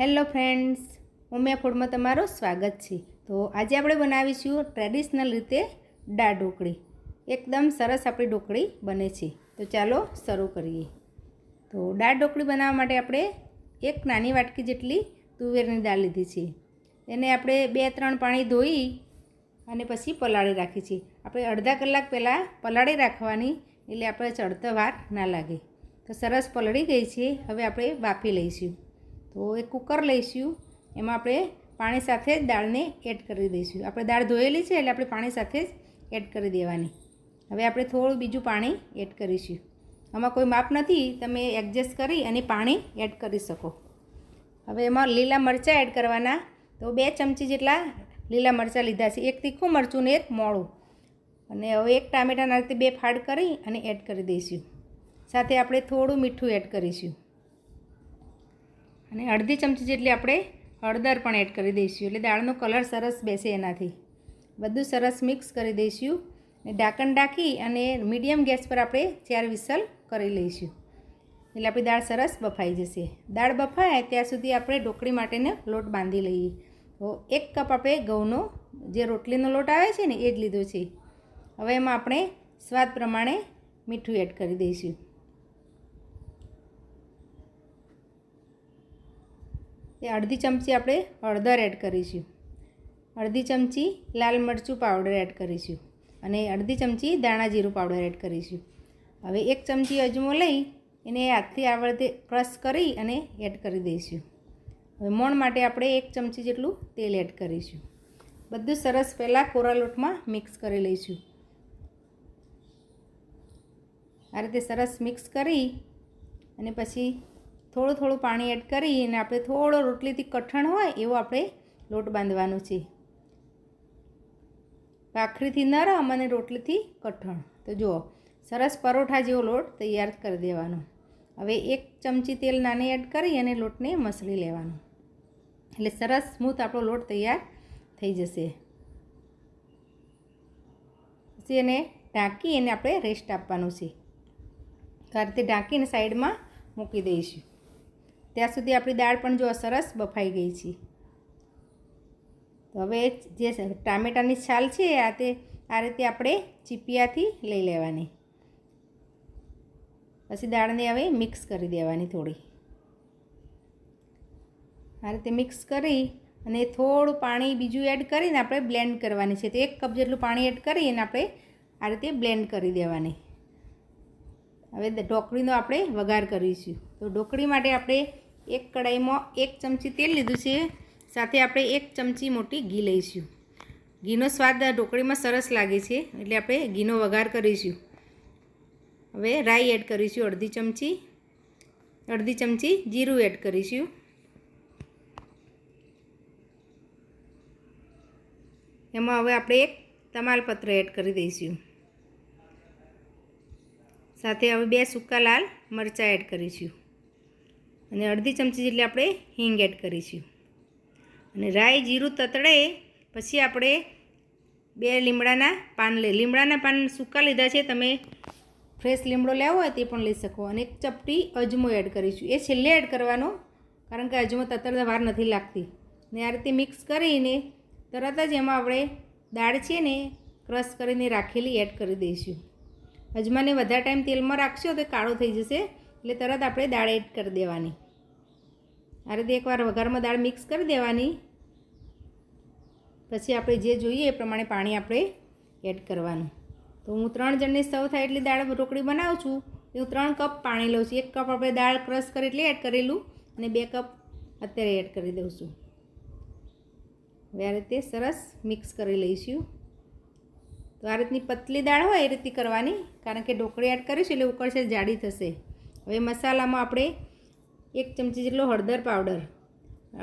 Hello friends, Umiya ફૂડમાં તમારું સ્વાગત છે. તો આજે આપણે બનાવીશું ટ્રેડિશનલ રીતે દાળ ઢોકળી. એકદમ સરસ આપણી ઢોકળી બને છે. તો ચાલો શરૂ કરીએ. તો દાળ ઢોકળી બનાવવા માટે આપણે એક નાની વાટકી જેટલી તુવેરની દાળ લીધી છે. એને આપણે બે ત્રણ પાણી ધોઈ અને પછી પલાળી રાખી છે. આપણે અડધા કલાક પહેલાં પલાળી રાખવાની, એટલે આપણે ચડતો વાર ના લાગે. તો સરસ પલળી ગઈ છે. હવે આપણે બાફી લઈશું. તો એક કુકર લઈશું, એમાં આપણે પાણી સાથે જ દાળને એડ કરી દઈશું. આપણે દાળ ધોયેલી છે એટલે આપણે પાણી સાથે જ એડ કરી દેવાની. હવે આપણે થોડું બીજું પાણી એડ કરીશું. આમાં કોઈ માપ નથી, તમે એડજસ્ટ કરી અને પાણી એડ કરી શકો. હવે એમાં લીલા મરચાં એડ કરવાના. તો બે ચમચી જેટલા લીલા મરચાં લીધા છે. એક તીખું મરચું ને એક મોળું. અને હવે એક ટામેટાના રીતે બે ફાડ કરી અને એડ કરી દઈશું. સાથે આપણે થોડું મીઠું એડ કરીશું. અને અડધી ચમચી જેટલી આપણે હળદર પણ એડ કરી દઈશું. એટલે દાળનો કલર સરસ બેસે એનાથી. બધું સરસ મિક્સ કરી દઈશું અને ઢાંકણ ઢાંકી અને મીડિયમ ગેસ પર આપણે ચાર વિસલ કરી લઈશું. એટલે આપણી દાળ સરસ બફાઈ જશે. દાળ બફાય ત્યાં સુધી આપણે ઢોકળી માટેનો લોટ બાંધી લઈએ. તો એક કપ આપણે ઘઉંનો જે રોટલીનો લોટ આવે છે ને, એ જ લીધો છે. હવે એમાં આપણે સ્વાદ પ્રમાણે મીઠું એડ કરી દઈશું. એ અડધી ચમચી આપણે હળદર એડ કરીશું. અડધી ચમચી લાલ મરચું પાવડર એડ કરીશું અને અડધી ચમચી દાણા જીરું પાવડર એડ કરીશું. હવે એક ચમચી અજમો લઈ એને હાથથી આવડતે ક્રશ કરી અને એડ કરી દઈશું. હવે મોણ માટે આપણે એક ચમચી જેટલું તેલ એડ કરીશું. બધું સરસ પહેલાં કોરા લોટમાં મિક્સ કરી લઈશું. આ રીતે સરસ મિક્સ કરી અને પછી થોડું થોડું પાણી એડ કરી અને આપણે થોડો રોટલીથી કઠણ હોય એવો આપણે લોટ બાંધવાનો છે. ભાખરીથી નરમ અને રોટલીથી કઠણ. તો જુઓ, સરસ પરોઠા જેવો લોટ તૈયાર કરી દેવાનો. હવે એક ચમચી તેલ નાની એડ કરી અને લોટને મસળી લેવાનો. એટલે સરસ સ્મૂથ આપણો લોટ તૈયાર થઈ જશે. પછી એને ઢાંકી અને આપણે રેસ્ટ આપવાનું છે. તો આ રીતે ઢાંકીને સાઈડમાં મૂકી દઈશું. ત્યાં સુધી આપણી દાળ પણ જો સરસ બફાઈ ગઈ છે. તો હવે જે ટામેટાની છાલ છે, આ તે, આ રીતે આપણે ચીપિયાથી લઈ લેવાની. પછી દાળને હવે મિક્સ કરી દેવાની થોડી. આ રીતે મિક્સ કરી અને થોડું પાણી બીજું એડ કરીને આપણે બ્લેન્ડ કરવાની છે. તો એક કપ જેટલું પાણી એડ કરી અને આપણે આ રીતે બ્લેન્ડ કરી દેવાની. હવે ઢોકળીનો આપણે વઘાર કરીશું. તો ઢોકળી માટે આપણે એક કડાઈમાં એક ચમચી તેલ લીધું છે. સાથે આપણે એક ચમચી મોટી ઘી લઈશું. ઘીનો સ્વાદ ઢોકળીમાં સરસ લાગે છે, એટલે આપણે ઘીનો વઘાર કરીશું. હવે રાઈ એડ કરીશું અડધી ચમચી. અડધી ચમચી જીરું એડ કરીશું. એમાં હવે આપણે એક તમાલપત્ર એડ કરી દઈશું. સાથે હવે બે સૂકા લાલ મરચાં એડ કરીશું. અને અડધી ચમચી જેટલી આપણે હિંગ એડ કરીશું. અને રાઈ જીરું તતડે પછી આપણે બે લીમડાના પાન લે લીમડાના પાન સૂકા લીધા છે, તમે ફ્રેશ લીમડો લેવો હોય તે પણ લઈ શકો. અને એક ચપટી અજમો એડ કરીશું. એ છેલ્લે એડ કરવાનો, કારણ કે અજમો તતડતા વાર નથી લાગતી. ને આ રીતે મિક્સ કરીને તરત જ એમાં આપણે દાળ છે ને, ક્રશ કરીને રાખેલી એડ કરી દઈશું. અજમાને વધારે ટાઈમ તેલમાં રાખશો તો કાળો થઈ જશે. એટલે તરત આપણે દાળ એડ કરી દેવાની. આ રીતે એકવાર વઘારમાં દાળ મિક્સ કરી દેવાની. પછી આપણે જે જોઈએ એ પ્રમાણે પાણી આપણે એડ કરવાનું. તો હું ત્રણ જણની સૌ થાય એટલી દાળ ઢોકળી બનાવું છું. એ હું ત્રણ કપ પાણી લઉં છું. એક કપ આપણે દાળ ક્રશ કરી એટલે એડ કરેલું અને બે કપ અત્યારે એડ કરી દઉં છું. હવે આ રીતે સરસ મિક્સ કરી લઈશું. તો આ રીતની પતલી દાળ હોય એ રીતે કરવાની. કારણ કે ઢોકળી એડ કરીશું એટલે ઉકળશે, જાડી થશે. હવે મસાલામાં આપણે એક ચમચી જેટલો હળદર પાવડર,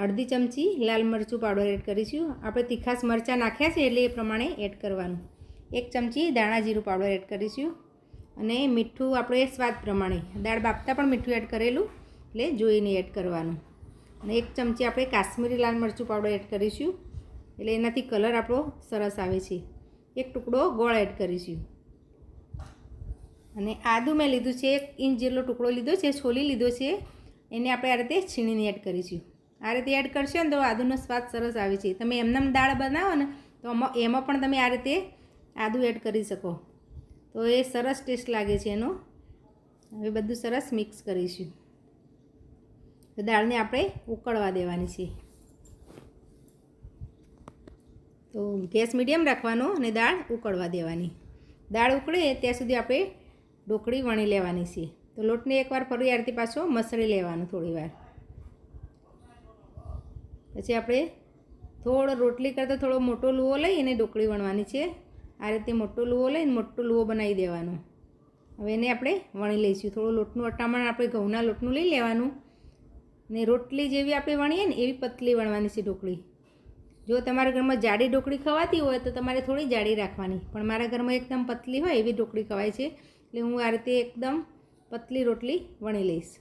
અડધી ચમચી લાલ મરચું પાવડર એડ કરીશું. આપણે તીખાસ મરચાં નાખ્યા છે એટલે એ પ્રમાણે એડ કરવાનું. એક ચમચી દાણા જીરું પાવડર એડ કરીશું અને મીઠું આપણે સ્વાદ પ્રમાણે, દાળ બાફતા પણ મીઠું એડ કરેલું એટલે જોઈને એડ કરવાનું. અને એક ચમચી આપણે કાશ્મીરી લાલ મરચું પાવડર એડ કરીશું એટલે એનાથી કલર આપણો સરસ આવે છે. એક ટુકડો ગોળ એડ કરીશું. અને આદું મેં લીધું છે, એક ઇંચ જેટલો ટુકડો લીધો છે, છોલી લીધો છે. એને આપણે આ રીતે છીણીને એડ કરીશું. આ રીતે એડ કરશો ને તો આદુનો સ્વાદ સરસ આવે છે. તમે એમનેમ દાળ બનાવો ને તો એમાં પણ તમે આ રીતે આદુ એડ કરી શકો. તો એ સરસ ટેસ્ટ લાગે છે એનો. હવે બધું સરસ મિક્સ કરીશું. તો દાળને આપણે ઉકળવા દેવાની છે. તો ગેસ મીડિયમ રાખવાનો અને દાળ ઉકળવા દેવાની. દાળ ઉકળે ત્યાં સુધી આપણે ઢોકળી વણી લેવાની છે. તો લોટને એકવાર ફરી આરતી પાછો મસળી લેવાનો થોડી વાર. પછી આપણે થોડો રોટલી કરતાં થોડો મોટો લુવો લઈ અને ઢોકળી વણવાની છે. આ રીતે મોટો લુવો લઈને મોટો લુવો બનાવી દેવાનો. હવે એને આપણે વણી લઈશું. થોડું લોટનું અટામણ આપણે ઘઉંના લોટનું લઈ લેવાનું. ને રોટલી જેવી આપણે વણીએ ને એવી પતલી વણવાની છે ઢોકળી જો તમારા ઘરમાં જાડી ઢોકળી ખવાતી હોય તો તમારે થોડી જાડી રાખવાની. પણ મારા ઘરમાં એકદમ પતલી હોય એવી ઢોકળી ખવાય છે. એટલે હું આ રીતે એકદમ પતલી રોટલી વણી લઈશ.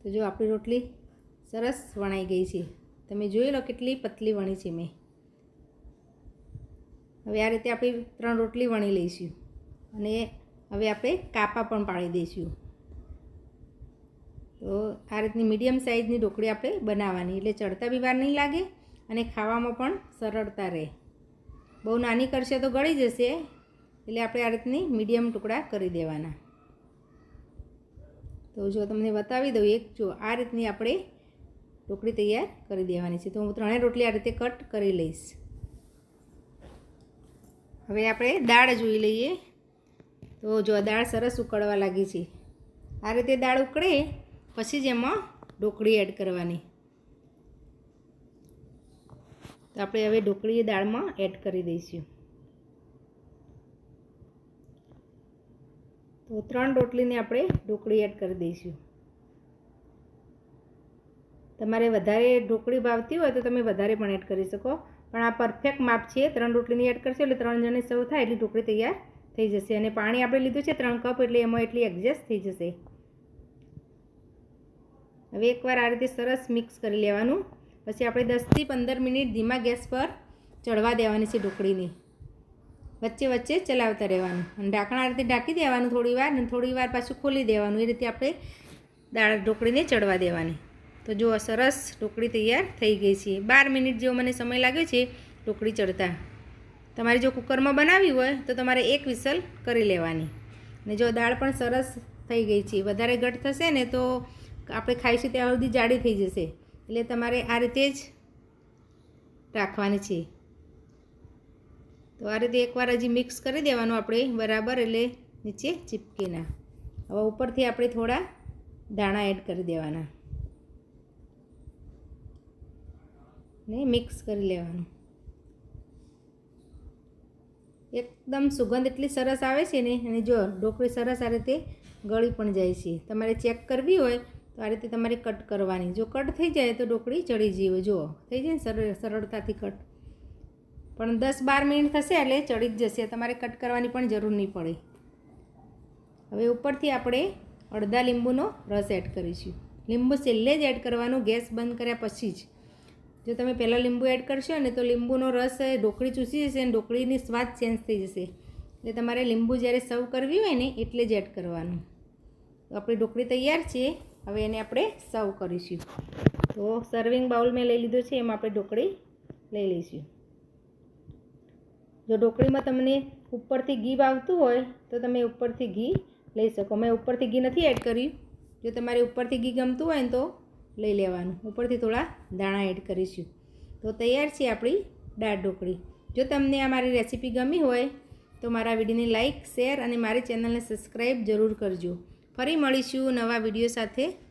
તો જો આપણી રોટલી સરસ વણાઈ ગઈ છે. તમે જોઈ લો કેટલી પતલી વણી છે મેં. હવે આ રીતે આપણે ત્રણ રોટલી વણી લઈશું. અને હવે આપણે કાપા પણ પાડી દઈશું. તો આ રીતની મીડિયમ સાઇઝની ઢોકળી આપણે બનાવવાની. એટલે ચડતા બી વાર નહીં લાગે અને ખાવામાં પણ સરળતા રહે. બહુ નાની કરશે તો ગળી જશે. એટલે આપણે આ રીતની મીડિયમ ટુકડા કરી દેવાના. તો જો તમને બતાવી દઉં, એક જો આ રીતની આપણે ઢોકળી તૈયાર કરી દેવાની છે. તો હું ત્રણેય રોટલી આ રીતે કટ કરી લઈશ. હવે આપણે દાળ જોઈ લઈએ. તો જો દાળ સરસ ઉકળવા લાગી છે. આ રીતે દાળ ઉકળે, પછી જ એમાં ઢોકળી એડ કરવાની. તો આપણે હવે ઢોકળી દાળમાં એડ કરી દઈશું. તો ત્રણ રોટલીને આપણે ઢોકળી એડ કરી દઈશું. તમારે વધારે ઢોકળી ભાવતી હોય તો તમે વધારે પણ એડ કરી શકો. પણ આ પરફેક્ટ માપ છે, ત્રણ રોટલીની એડ કરશો એટલે ત્રણ જણે સૌ થાય એટલી ઢોકળી તૈયાર થઈ જશે. અને પાણી આપણે લીધું છે ત્રણ કપ એટલે એમાં એટલી એડજસ્ટ થઈ જશે. હવે એકવાર આ રીતે સરસ મિક્સ કરી લેવાનું. પછી આપણે દસથી પંદર મિનિટ ધીમા ગેસ પર ચડવા દેવાની છે ઢોકળીની. વચ્ચે વચ્ચે ચલાવતા રહેવાનું. અને ઢાંકણા રીતે ઢાંકી દેવાનું થોડી વાર અને થોડી વાર પાછું ખોલી દેવાનું. એ રીતે આપણે દાળ ઢોકળીને ચડવા દેવાની. તો જો સરસ ઢોકળી તૈયાર થઈ ગઈ છે. બાર મિનિટ જેવો મને સમય લાગ્યો છે ઢોકળી ચડતા. તમારે જો કુકરમાં બનાવી હોય તો તમારે એક વિસલ કરી લેવાની. અને જો દાળ પણ સરસ થઈ ગઈ છે. વધારે ઘટ થશે ને તો આપણે ખાઈશું ત્યાં સુધી જાડી થઈ જશે. એટલે તમારે આ રીતે જ રાખવાની છે. તો આ રીતે એકવાર હજી મિક્સ કરી દેવાનું આપણે બરાબર એટલે નીચે ચીપકીના. હવે ઉપરથી આપણે થોડા દાણા એડ કરી દેવાના. ને મિક્સ કરી લેવાનું. એકદમ સુગંધ એટલી સરસ આવે છે ને, અને જો ઢોકળી સરસ આ રીતે ગળી પણ જાય છે. તમારે ચેક કરવી હોય તો આ રીતે તમારે કટ કરવાની. જો કટ થઈ જાય તો ઢોકળી ચડી જઈએ જુઓ, થઈ જાય સરળ સરળતાથી કટ. પણ દસ બાર મિનિટ થશે એટલે ચડી જ જશે. તમારે કટ કરવાની પણ જરૂર નહીં પડે. હવે ઉપરથી આપણે અડધા લીંબુનો રસ એડ કરીશું. લીંબુ છેલ્લે જ એડ કરવાનું. ગેસ બંધ કર્યા પછી જ. જો તમે પહેલાં લીંબુ એડ કરશો ને તો લીંબુનો રસ ઢોકળી ચૂસી જશે અને ઢોકળીની સ્વાદ ચેન્જ થઈ જશે. એટલે તમારે લીંબુ જ્યારે સર્વ કરવી હોય ને એટલે જ એડ કરવાનું. તો આપણી ઢોકળી તૈયાર છે. હવે એને આપણે સર્વ કરીશું. તો સર્વિંગ બાઉલ મેં લઈ લીધો છે, એમાં આપણે ઢોકળી લઈ લઈશું. જો ઢોકળીમાં તમને ઉપરથી ઘી વાવતું હોય, તો તમે ઉપરથી ઘી લઈ શકો. મેં ઉપરથી ઘી નથી એડ કર્યું. જો તમારે ઉપરથી ઘી ગમતું હોય ને તો લઈ લેવાનું. ઉપરથી થોડા દાણા એડ કરીશું. તો તૈયાર છે આપણી દાળ ઢોકળી. જો તમને આ મારી રેસીપી ગમી હોય, તો મારા વિડીયોને લાઇક શેર અને મારી ચેનલને સબસ્ક્રાઈબ જરૂર કરજો. ફરી મળીશું નવા વીડિયો સાથે.